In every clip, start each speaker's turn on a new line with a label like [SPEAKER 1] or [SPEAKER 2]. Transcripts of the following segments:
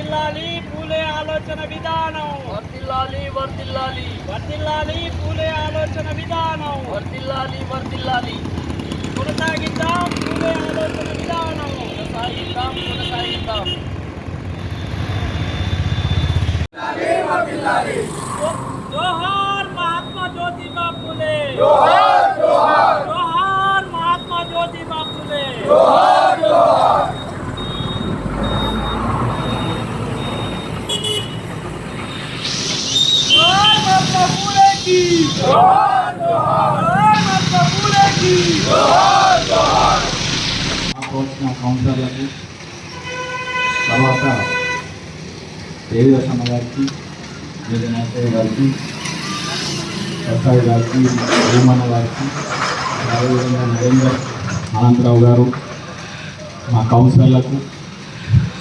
[SPEAKER 1] వర్దిల్లాలి పూలే ఆలోచన విధానం
[SPEAKER 2] వర్దిల్లాలి వర్దిల్లాలి
[SPEAKER 1] వర్దిల్లాలి పూలే ఆలోచన విధానం
[SPEAKER 2] వర్దిల్లాలి వర్దిల్లాలి
[SPEAKER 1] కొనసాగిద్దాం పూలే ఆలోచన విధానం
[SPEAKER 2] కొనసాగిద్దాం కొనసాగిద్దాం
[SPEAKER 1] జోహార్ మహాత్మా జ్యోతిబా పూలే జోహార్ జోహార్ జోహార్ మహాత్మా జ్యోతిబా పూలే జోహార్ పూలే
[SPEAKER 3] వచ్చిన కౌన్సిలర్లకు తర్వాత దేవిదర్శన గారికి జగన్నాథయ్య గారికి ప్రసాద్ గారికి భూమన్న గారికి అదేవిధంగా నరేందర్ అనంతరావు గారు మా కౌన్సిలర్లకు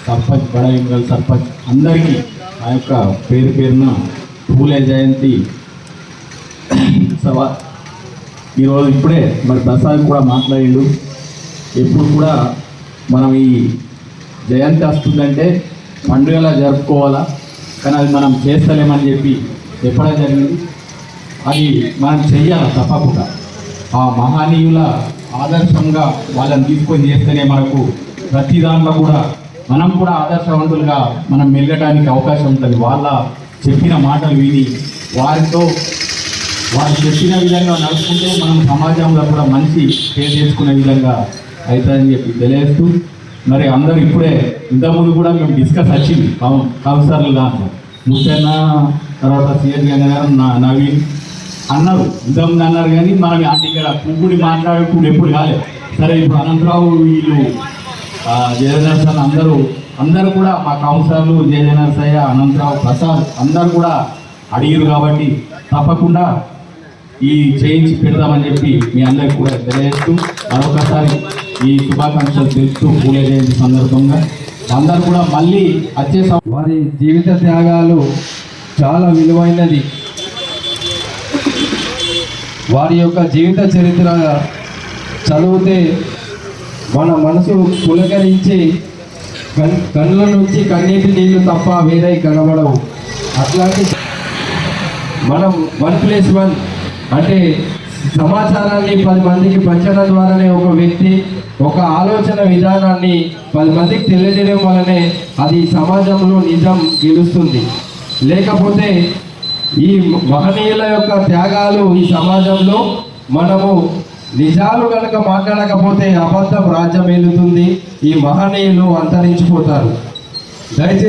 [SPEAKER 3] సర్పంచ్ బడాయింగల్ సర్పంచ్ అందరికీ ఆ యొక్క పేరు పేరున పూలే జయంతి సభ. ఈరోజు ఇప్పుడే మరి ప్రసాద్ కూడా మాట్లాడిండు. ఎప్పుడు కూడా మనం ఈ జయంతి వస్తుందంటే పండుగలా జరుపుకోవాలా? కానీ అది మనం చేస్తలేమని చెప్పి చెప్పడం జరిగింది. అది మనం చెయ్యాలి తప్పకుండా. ఆ మహనీయుల ఆదర్శంగా వాళ్ళని తీసుకొని చేస్తేనే మనకు ప్రతి దాంట్లో కూడా మనం కూడా ఆదర్శవంతులుగా మనం మెలగడానికి అవకాశం ఉంటుంది. వాళ్ళ చెప్పిన మాటలు విని వారితో వాళ్ళు చెప్పిన విధంగా నడుచుకుంటే మనం సమాజంలో కూడా మంచి పేరు చేసుకునే విధంగా అవుతుందని చెప్పి తెలియజేస్తూ మరి అందరూ ఇప్పుడే ఇంతకుముందు కూడా మేము డిస్కస్ వచ్చింది. కౌన్ కౌన్సిలర్లు దాంట్లో. ముసన్న తర్వాత సిఎస్ గారు నా నవీన్ అన్నారు. ఇంతకుముందు అన్నారు కానీ మనం ఇక్కడ పువ్వుని మాట్లాడుకుంటూ ఎప్పుడు కాలేదు సరే ఇప్పుడు అనంతరావు వీళ్ళు జయదర్శన్ అందరూ అందరూ కూడా మా కౌన్సిలర్లు జయనరసయ్య అనంతరావు ప్రసాద్ అందరూ కూడా అడిగారు కాబట్టి తప్పకుండా ఈ చేయించి పెడదామని చెప్పి మీ అందరికి కూడా తెలియజేస్తూ మరొకసారి ఈ శుభాకాంక్షలు తెలుస్తూ పూజ జయంతి సందర్భంగా. అందరూ కూడా మళ్ళీ వచ్చే
[SPEAKER 4] వారి జీవిత త్యాగాలు చాలా విలువైనది. వారి యొక్క జీవిత చరిత్ర చదివితే మన మనసు పులకరించి కన్ కళ్ళ నుంచి కన్నీటి నీళ్ళు తప్ప వేరే కనబడవు. అట్లాంటి మనం వన్ ప్లస్ వన్. అంటే సమాచారాన్ని పది మందికి పంచడం ద్వారానే ఒక వ్యక్తి ఒక ఆలోచన విధానాన్ని పది మందికి తెలియజేయడం వలనే అది సమాజంలో నిజం గెలుస్తుంది. లేకపోతే ఈ మహనీయుల యొక్క త్యాగాలు ఈ సమాజంలో మనము నిజాలు కనుక మాట్లాడకపోతే అబద్ధం రాజ్యం ఏలుతుంది. ఈ మహనీయులు అంతరించిపోతారు. దయచేసి